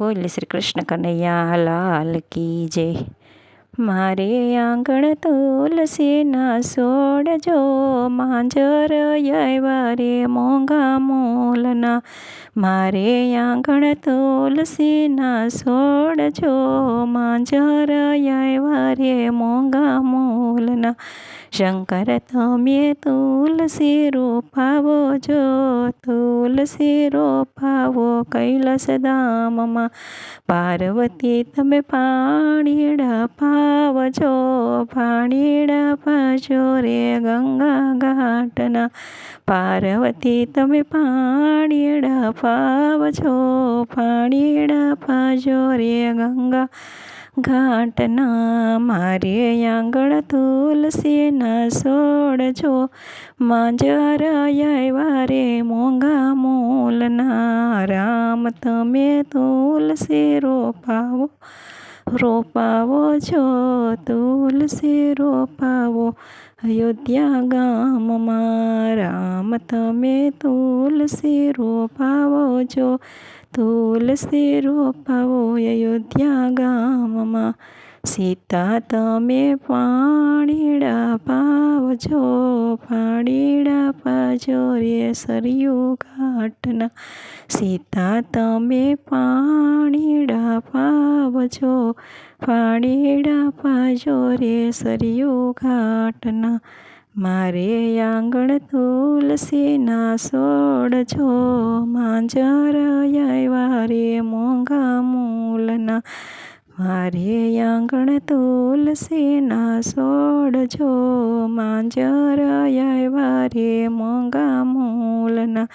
બોલ શ્રી કૃષ્ણ કનૈયા લાલ કી જય. મારે આંગણ તુલસીના છોડજો માંજર યવારે મોંઘા મોલના મારે આંગણ તુલસીના છોડજો માંજર યવારે મોંઘા મોલના શંકર તમે તુલસી રોપાવો, જો તુલસી રોપાવો કૈલાસ ધામમાં પાર્વતી તમે પાણીડા પાવજો પાણીડા પાજો રે ગંગા ઘાટના. પાર્વતી તમે પાણીડા પાવજો પાણીડા પાજો રે ગંગા ઘાટના મારે આંગણ તુલસીના છોડજો માંજર વારે મોંઘા મોલના. રામ તમે તુલસી રોપાવો. રોપાવો છો, તુલસી રોપાવો, અયોધ્યા ગામમાં રામ તમે તુલસી રોપાવો છો, તુલસી રોપાવો અયોધ્યા ગામમાં સીતા તમે પાણીડા પાવજો, પાણીડા પાજો રે સરયુ ઘાટના. સીતા તમે પાણીડા પાવજો, પાણીડા પાજો રે સરયુ ઘાટના. મારે આંગણ તુલસીના સોડજો માંજર આવ્યા રે મોંઘા મૂલના. મારે આંગણ તુલસીના સોડજો માંજર વારે મોંઘા મૂલના.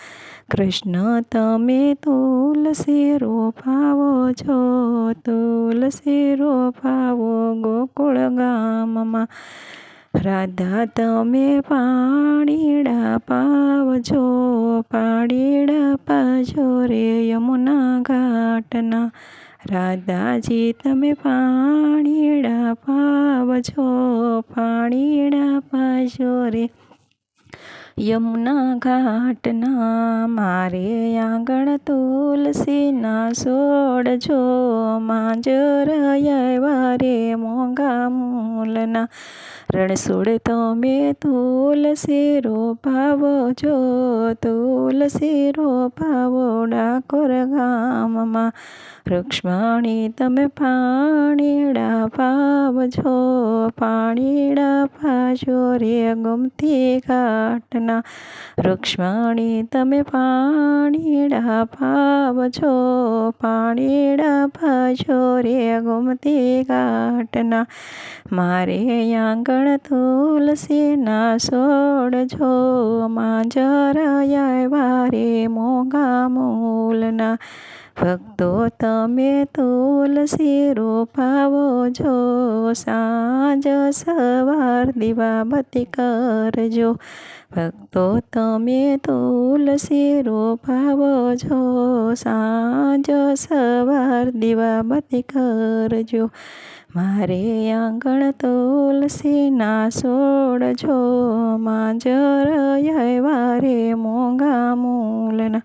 કૃષ્ણ, તમે તુલસી રોપાવો છો? તુલસી રોપાવો ગોકુળ ગામમાં. રાધા, તમે પાણીડા પાવજો, પાણીડા પાજો રે યમુના ઘાટના. રાધાજી તમે પાણીડા પાવજો પાણીડા પાજો રે. યમુના ઘાટના મારે આંગણ તુલસીના સોડજો માંજર વારે મોંઘા મૂલના રણછોડ તમે તુલસી રોપાવો જો તુલસી રોપાવો ડાકોર ગામમાં રૂક્ષ્મણી તમે પાણીડા પાવજો પાણીડા પાજો રે ગમતી ઘાટના રૂક્ષ્મણી, તમે પાણીડા પાવજો, પાણીડા પાજો રે ગુમતી ઘાટના. મારે આંગણ તુલસીના છો માંજર આવ્યા રે મોંઘા મૂલના. ભક્તો તમે તુલસી રોપાવો જો સાંજ સવાર દીવાબત્તી કરજો. ભક્તો તમે તુલસી રોપાવો છો, સાંજ સવાર દીવાબત્તી કરજો. મારે આંગણ તુલસીના સોડજો માંજર વારે મોંઘા મૂલના.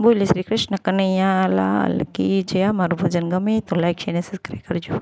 બોલે શ્રી કૃષ્ણ કનૈયા લાલ કી જે અમારું ભજન ગમે તો લાઈક અને સબસ્ક્રાઈબ કરજો.